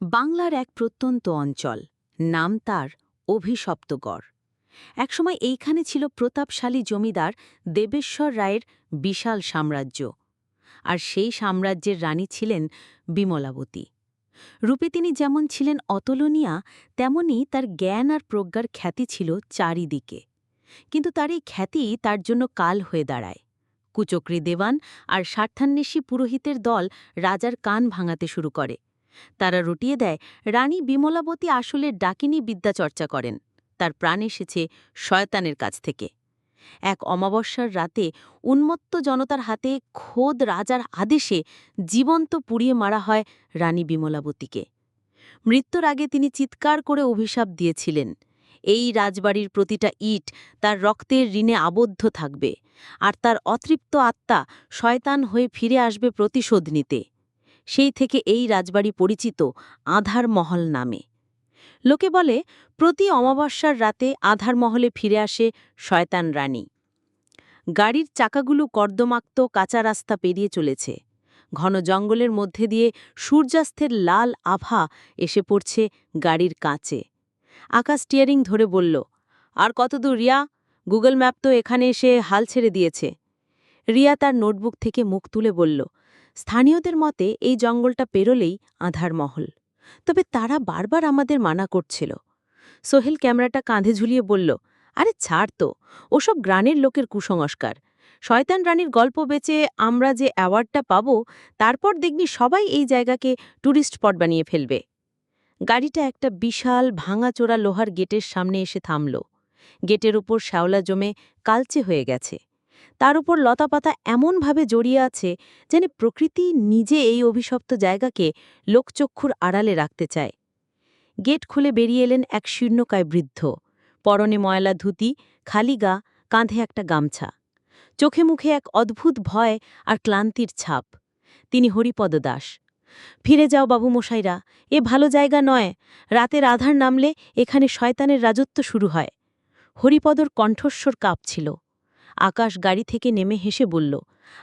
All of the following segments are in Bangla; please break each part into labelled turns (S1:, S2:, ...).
S1: বাংলার এক প্রত্যন্ত অঞ্চল, নাম তার অভিশপ্তগড়। একসময় এইখানে ছিল প্রতাপশালী জমিদার দেবেশ্বর রায়ের বিশাল সাম্রাজ্য, আর সেই সাম্রাজ্যের রানী ছিলেন বিমলাবতী। রূপে তিনি যেমন ছিলেন অতুলনীয়া, তেমনি তার জ্ঞান আর প্রজ্ঞার খ্যাতি ছিল চারিদিকে। কিন্তু তার এই খ্যাতি তার জন্য কাল হয়ে দাঁড়ায়। কুচক্রী দেওয়ান আর স্বার্থান্বেষী পুরোহিতের দল রাজার কান ভাঙাতে শুরু করে। তারা রুটিয়ে দেয়, রানী বিমলাবতী আসলে ডাকিনী বিদ্যা চর্চা করেন, তার প্রাণ এসেছে শয়তানের কাছ থেকে। এক অমাবস্যার রাতে উন্মত্ত জনতার হাতে খোদ রাজার আদেশে জীবন্ত পুড়িয়ে মারা হয় রানী বিমলাবতীকে। মৃত্যুর আগে তিনি চিৎকার করে অভিশাপ দিয়েছিলেন, এই রাজবাড়ির প্রতিটা ইট তার রক্তের ঋণে আবদ্ধ থাকবে, আর তার অতৃপ্ত আত্মা শয়তান হয়ে ফিরে আসবে প্রতিশোধ নিতে। সেই থেকে এই রাজবাড়ি পরিচিত আধার মহল নামে। লোকে বলে, প্রতি অমাবস্যার রাতে আধার মহলে ফিরে আসে শয়তান রানী। গাড়ির চাকাগুলো কর্দমাক্ত কাঁচা রাস্তা পেরিয়ে চলেছে। ঘন জঙ্গলের মধ্যে দিয়ে সূর্যাস্তের লাল আভা এসে পড়ছে গাড়ির কাঁচে। আকাশ স্টিয়ারিং ধরে বলল, আর কতদূর রিয়া? গুগল ম্যাপ তো এখানে এসে হাল ছেড়ে দিয়েছে। রিয়া তার নোটবুক থেকে মুখ তুলে বলল স্থানীয়দের মতে, এই জঙ্গলটা পেরোলেই আধার মহল। তবে তারা বারবার আমাদের মানা করছিল। সোহেল ক্যামেরাটা কাঁধে ঝুলিয়ে বলল, আরে ছাড় তো, ওসব গ্রানের লোকের কুসংস্কার। শয়তান রানীর গল্প বেচে আমরা যে অ্যাওয়ার্ডটা পাব, তারপর দেখবি সবাই এই জায়গাকে ট্যুরিস্ট স্পট বানিয়ে ফেলবে। গাড়িটা একটা বিশাল ভাঙাচোরা লোহার গেটের সামনে এসে থামল। গেটের উপর শ্যাওলা জমে কালচে হয়ে গেছে। তার উপর লতাপাতা এমনভাবে জড়িয়ে আছে যেন প্রকৃতি নিজে এই অভিশপ্ত জায়গাকে লোকচক্ষুর আড়ালে রাখতে চায়। গেট খুলে বেরিয়ে এলেন এক শীর্ণকায় বৃদ্ধ। পরনে ময়লা ধুতি, খালি গা, কাঁধে একটা গামছা। চোখে মুখে এক অদ্ভুত ভয় আর ক্লান্তির ছাপ। তিনি হরিপদ দাস। ফিরে যাও বাবু মশাইরা এ ভালো জায়গা নয়। রাতের আধার নামলে এখানে শয়তানের রাজত্ব শুরু হয়। হরিপদর কণ্ঠস্বর কাঁপছিল। আকাশ গাড়ি থেকে নেমে হেসে বলল,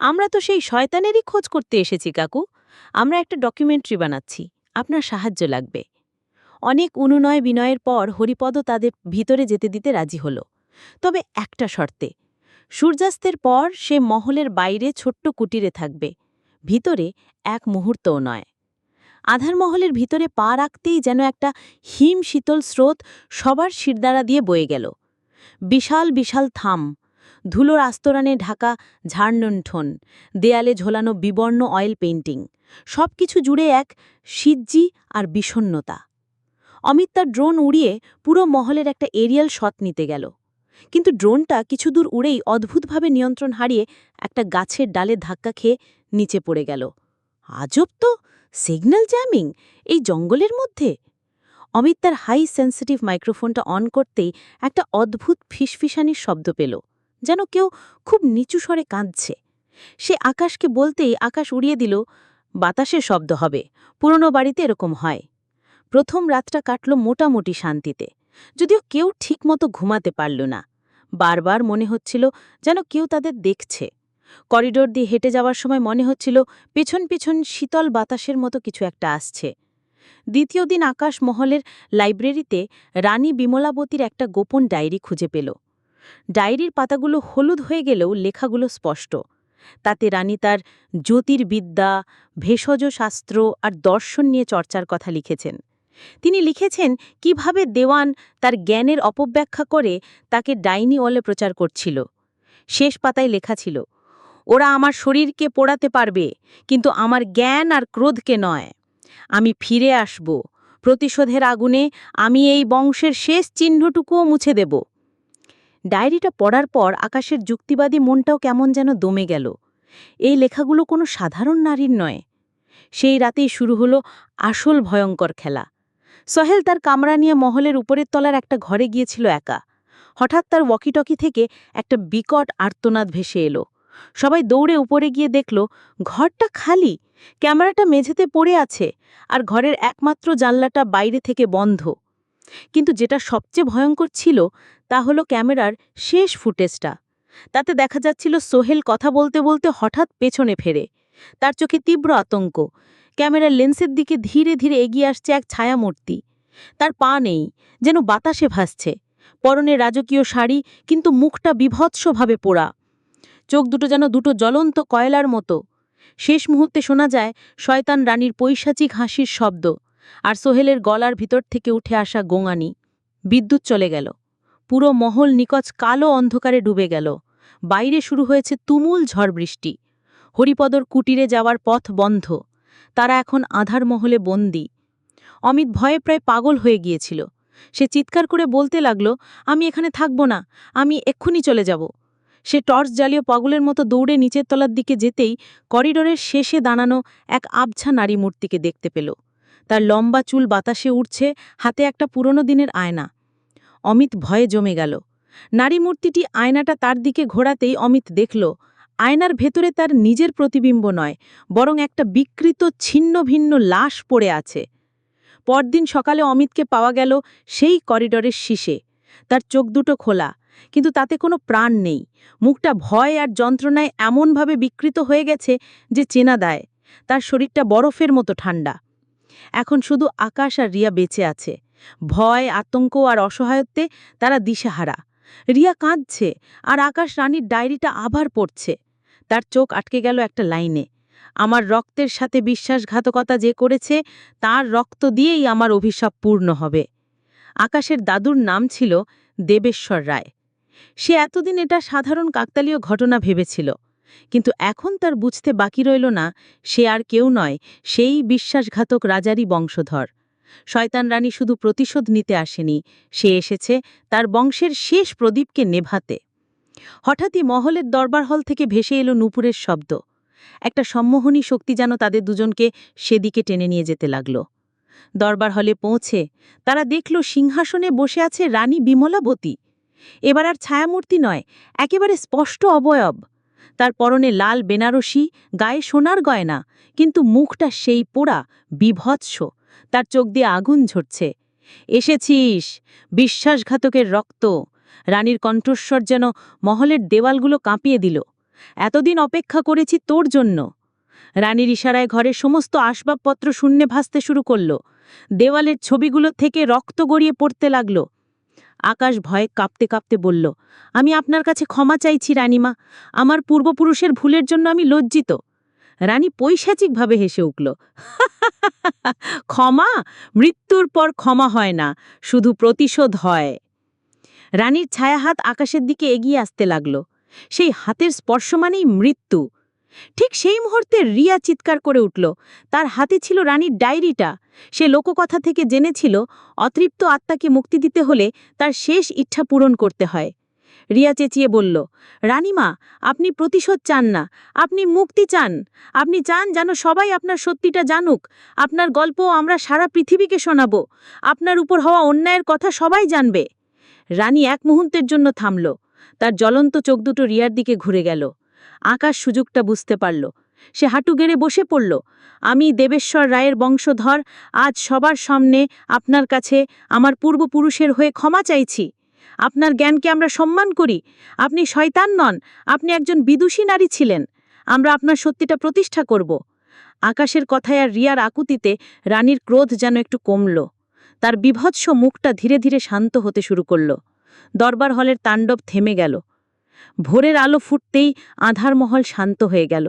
S1: আমরা তো সেই শয়তানেরই খোঁজ করতে এসেছি, কাকু। আমরা একটা ডকুমেন্টারি বানাচ্ছি। আপনার সাহায্য লাগবে। অনেক অনুনয় বিনয়ের পর হরিপদ তাদের ভিতরে যেতে দিতে রাজি হল। তবে একটা শর্তে, সূর্যাস্তের পর সে মহলের বাইরে ছোট্ট কুটিরে থাকবে, ভিতরে এক মুহূর্তও নয়। আধার মহলের ভিতরে পা রাখতেই যেন একটা হিম শীতল স্রোত সবার শিরদাঁড়া দিয়ে বয়ে গেল। বিশাল বিশাল থাম ধুলোর আস্তরানে ঢাকা ঝাড়নঠন দেয়ালে ঝোলানো বিবর্ণ অয়েল পেইন্টিং সব কিছু জুড়ে এক সিজ্জি আর বিষণ্নতা অমিত তার ড্রোন উড়িয়ে পুরো মহলের একটা এরিয়াল শট নিতে গেল। কিন্তু ড্রোনটা কিছু দূর উড়েই অদ্ভুতভাবে নিয়ন্ত্রণ হারিয়ে একটা গাছের ডালে ধাক্কা খেয়ে নিচে পড়ে গেল। আজব তো! সিগন্যাল জ্যামিং এই জঙ্গলের মধ্যে! অমিত তার হাই সেন্সিটিভ মাইক্রোফোনটা অন করতেই একটা অদ্ভুত ফিসফিসানির শব্দ পেল। যেন কেউ খুব নিচু স্বরে কাঁদছে। সে আকাশকে বলতেই আকাশ উড়িয়ে দিল, বাতাসের শব্দ হবে, পুরনো বাড়িতে এরকম হয়। প্রথম রাতটা কাটল মোটামুটি শান্তিতে, যদিও কেউ ঠিকমতো ঘুমাতে পারল না। বারবার মনে হচ্ছিল যেন কেউ তাদের দেখছে। করিডোর দিয়ে হেঁটে যাওয়ার সময় মনে হচ্ছিল পেছন পেছন শীতল বাতাসের মতো কিছু একটা আসছে। দ্বিতীয় দিন আকাশ মহলের লাইব্রেরিতে রানী বিমলাবতীর একটা গোপন ডায়েরি খুঁজে পেল। ডায়েরির পাতাগুলো হলুদ হয়ে গেলেও লেখাগুলো স্পষ্ট। তাতে রানী তার জ্যোতির্বিদ্যা, ভেষজ শাস্ত্র আর দর্শন নিয়ে চর্চার কথা লিখেছেন। তিনি লিখেছেন, কীভাবে দেওয়ান তার জ্ঞানের অপব্যাখ্যা করে তাকে ডাইনি অলে প্রচার করছিল। শেষ পাতায় লেখা ছিল, ওরা আমার শরীরকে পোড়াতে পারবে, কিন্তু আমার জ্ঞান আর ক্রোধকে নয়। আমি ফিরে আসব। প্রতিশোধের আগুনে আমি এই বংশের শেষ চিহ্নটুকুও মুছে দেব। ডায়েরিটা পড়ার পর আকাশের যুক্তিবাদী মনটাও কেমন যেন দমে গেল। এই লেখাগুলো কোনো সাধারণ নারীর নয়। সেই রাতেই শুরু হলো আসল ভয়ঙ্কর খেলা। সহেল তার কামরা নিয়ে মহলের উপরের তলার একটা ঘরে গিয়েছিল একা। হঠাৎ তার ওয়াকিটকি থেকে একটা বিকট আর্তনাদ ভেসে এলো। সবাই দৌড়ে উপরে গিয়ে দেখল, ঘরটা খালি, ক্যামেরাটা মেঝেতে পড়ে আছে, আর ঘরের একমাত্র জানলাটা বাইরে থেকে বন্ধ। কিন্তু যেটা সবচেয়ে ভয়ঙ্কর ছিল তা হলো ক্যামেরার শেষ ফুটেজটা। তাতে দেখা যাচ্ছিল সোহেল কথা বলতে বলতে হঠাৎ পেছনে ফেরে। তার চোখে তীব্র আতঙ্ক। ক্যামেরার লেন্সের দিকে ধীরে ধীরে এগিয়ে আসছে এক ছায়ামূর্তি। তার পা নেই, যেন বাতাসে ভাসছে। পরনে রাজকীয় শাড়ি, কিন্তু মুখটা বিভৎসভাবে পোড়া। চোখ দুটো যেন দুটো জ্বলন্ত কয়লার মতো। শেষ মুহূর্তে শোনা যায় শয়তান রানীর পৈশাচিক হাসির শব্দ। আর সোহেলের গলার ভিতর থেকে উঠে আসা গোঙানি। বিদ্যুৎ চলে গেল। পুরো মহল নিকচ কালো অন্ধকারে ডুবে গেল। বাইরে শুরু হয়েছে তুমুল ঝড় বৃষ্টি। হরিপদর কুটিরে যাওয়ার পথ বন্ধ। তারা এখন আধার মহলে বন্দি। অমিত ভয়ে প্রায় পাগল হয়ে গিয়েছিল। সে চিৎকার করে বলতে লাগল, আমি এখানে থাকব না, আমি এক্ষুনি চলে যাব। সে টর্চ জ্বালিয়ে পাগলের মতো দৌড়ে নিচের তলার দিকে যেতেই করিডোরের শেষে দাঁড়ানো এক আবছা নারী মূর্তিকে দেখতে পেল। তার লম্বা চুল বাতাসে উঠছে হাতে একটা পুরনো দিনের আয়না। অমিত ভয়ে জমে গেল। নারী মূর্তিটি আয়নাটা তার দিকে ঘোরাতেই অমিত দেখল, আয়নার ভেতরে তার নিজের প্রতিবিম্ব নয়, বরং একটা বিকৃত, ছিন্ন ভিন্ন লাশ পড়ে আছে। পরদিন সকালে অমিতকে পাওয়া গেল সেই করিডরের শীষে। তার চোখ দুটো খোলা, কিন্তু তাতে কোনো প্রাণ নেই। মুখটা ভয় আর যন্ত্রণায় এমনভাবে বিকৃত হয়ে গেছে যে চেনা দেয়। তার শরীরটা বরফের মতো ঠান্ডা। এখন শুধু আকাশ আর রিয়া বেঁচে আছে। ভয়, আতঙ্ক আর অসহায়ত্বে তারা দিশেহারা। রিয়া কাঁদছে আর আকাশ রানীর ডায়েরিটা আবার পড়ছে। তার চোখ আটকে গেল একটা লাইনে। আমার রক্তের সাথে বিশ্বাসঘাতকতা যে করেছে, তার রক্ত দিয়েই আমার অভিশাপ পূর্ণ হবে। আকাশের দাদুর নাম ছিল দেবেশ্বর রায়। সে এতদিন এটা সাধারণ কাকতালীয় ঘটনা ভেবেছিল। কিন্তু এখন তার বুঝতে বাকি রইল না, সে আর কেউ নয়, সেই বিশ্বাসঘাতক রাজারই বংশধর। শয়তান রানী শুধু প্রতিশোধ নিতে আসেনি, সে এসেছে তার বংশের শেষ প্রদীপকে নেভাতে। হঠাৎই মহলের দরবার হল থেকে ভেসে এলো নুপুরের শব্দ। একটা সম্মোহনী শক্তি যেন তাদের দুজনকে সেদিকে টেনে নিয়ে যেতে লাগল। দরবার হলে পৌঁছে তারা দেখল সিংহাসনে বসে আছে রানী বিমলাবতী। এবার আর ছায়ামূর্তি নয়, একেবারে স্পষ্ট অবয়ব। তার পরনে লাল বেনারসি, গায়ে সোনার গয়না, কিন্তু মুখটা সেই পোড়া, বিভৎস। তার চোখ দিয়ে আগুন ঝরছে। এসেছিস? বিশ্বাসঘাতকের রক্ত। রানীর কণ্ঠস্বর যেন মহলের দেওয়ালগুলো কাঁপিয়ে দিল। এতদিন অপেক্ষা করেছি তোর জন্য। রানীর ইশারায় ঘরের সমস্ত আসবাবপত্র শূন্যে ভাসতে শুরু করল। দেওয়ালের ছবিগুলো থেকে রক্ত গড়িয়ে পড়তে লাগল। আকাশ ভয়ে কাঁপতে কাঁপতে বলল, আমি আপনার কাছে ক্ষমা চাইছি, রানীমা। আমার পূর্বপুরুষের ভুলের জন্য আমি লজ্জিত রানী পৈশাচিকভাবে হেসে উঠল ক্ষমা? মৃত্যুর পর ক্ষমা হয় না, শুধু প্রতিশোধ হয় রানীর ছায়াহাত আকাশের দিকে এগিয়ে আসতে লাগল। সেই হাতের স্পর্শ মানেই মৃত্যু। ঠিক সেই মুহূর্তে রিয়া চিৎকার করে উঠল। তার হাতে ছিল রানীর ডায়েরিটা। সে লোককথা থেকে জেনেছিল, অতৃপ্ত আত্মাকে মুক্তি দিতে হলে তার শেষ ইচ্ছা পূরণ করতে হয়। রিয়া চেঁচিয়ে বলল, রানীমা, আপনি প্রতিশোধ চান না। আপনি মুক্তি চান। আপনি চান যেন সবাই আপনার সত্যিটা জানুক। আপনার গল্প আমরা সারা পৃথিবীকে শোনাব। আপনার উপর হওয়া অন্যায়ের কথা সবাই জানবে। রানী এক মুহূর্তের জন্য থামল। তার জ্বলন্ত চোখ দুটো রিয়ার দিকে ঘুরে গেল। আকাশ সুযোগটা বুঝতে পারল। সে হাঁটু গেড়ে বসে পড়ল। আমি দেবেশ্বর রায়ের বংশধর, আজ সবার সামনে আপনার কাছে আমার পূর্বপুরুষের হয়ে ক্ষমা চাইছি। আপনার জ্ঞানকে আমরা সম্মান করি। আপনি শয়তান নন, আপনি একজন বিদুষী নারী ছিলেন। আমরা আপনার সত্যিটা প্রতিষ্ঠা করব। আকাশের কথায় আর রিয়ার আকুতিতে রানীর ক্রোধ যেন একটু কমল। তার বিভৎস মুখটা ধীরে ধীরে শান্ত হতে শুরু করল। দরবার হলের তাণ্ডব থেমে গেল। ভোরের আলো ফুটতেই আধার মহল শান্ত হয়ে গেল।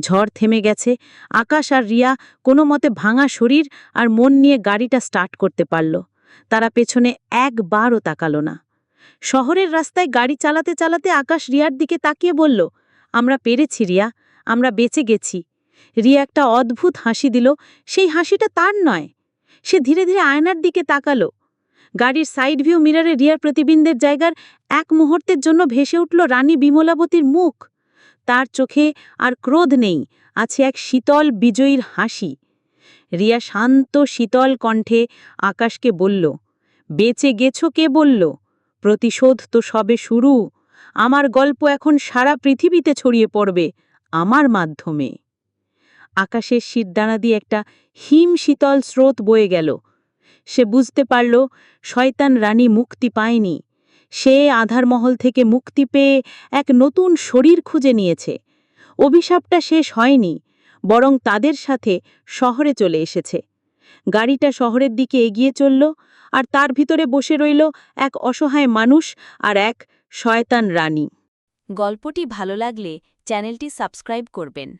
S1: ঝড় থেমে গেছে, আকাশ আর রিয়া কোনো মতে ভাঙা শরীর আর মন নিয়ে গাড়িটা স্টার্ট করতে পারল। তারা পেছনে একবারও তাকালো না। শহরের রাস্তায় গাড়ি চালাতে চালাতে আকাশ রিয়ার দিকে তাকিয়ে বলল, আমরা পেরেছি রিয়া, আমরা বেঁচে গেছি। রিয়া একটা অদ্ভুত হাসি দিল, সেই হাসিটা তার নয়। সে ধীরে ধীরে আয়নার দিকে তাকালো। গাড়ির সাইড ভিউ মিররে রিয়ার প্রতিবিম্বের জায়গার এক মুহূর্তের জন্য ভেসে উঠল রানী বিমলাবতীর মুখ। তার চোখে আর ক্রোধ নেই, আছে এক শীতল বিজয়ীর হাসি। রিয়া শান্ত, শীতল কণ্ঠে আকাশকে বলল, বেঁচে গেছো কে? বলল, প্রতিশোধ তো সবে শুরু। আমার গল্প এখন সারা পৃথিবীতে ছড়িয়ে পড়বে আমার মাধ্যমে। আকাশের শিরদাঁড়া দিয়ে একটা হিম শীতল স্রোত বয়ে গেল। সে বুঝতে পারল, শয়তান রানী মুক্তি পায়নি। সে আধার মহল থেকে মুক্তি পেয়ে এক নতুন শরীর খুঁজে নিয়েছে। অভিশাপটা শেষ হয়নি, বরং তাদের সাথে শহরে চলে এসেছে। গাড়িটা শহরের দিকে এগিয়ে চলল আর তার ভিতরে বসে রইল এক অসহায় মানুষ আর এক শয়তান রানী।
S2: গল্পটি ভালো লাগলে চ্যানেলটি সাবস্ক্রাইব করবেন।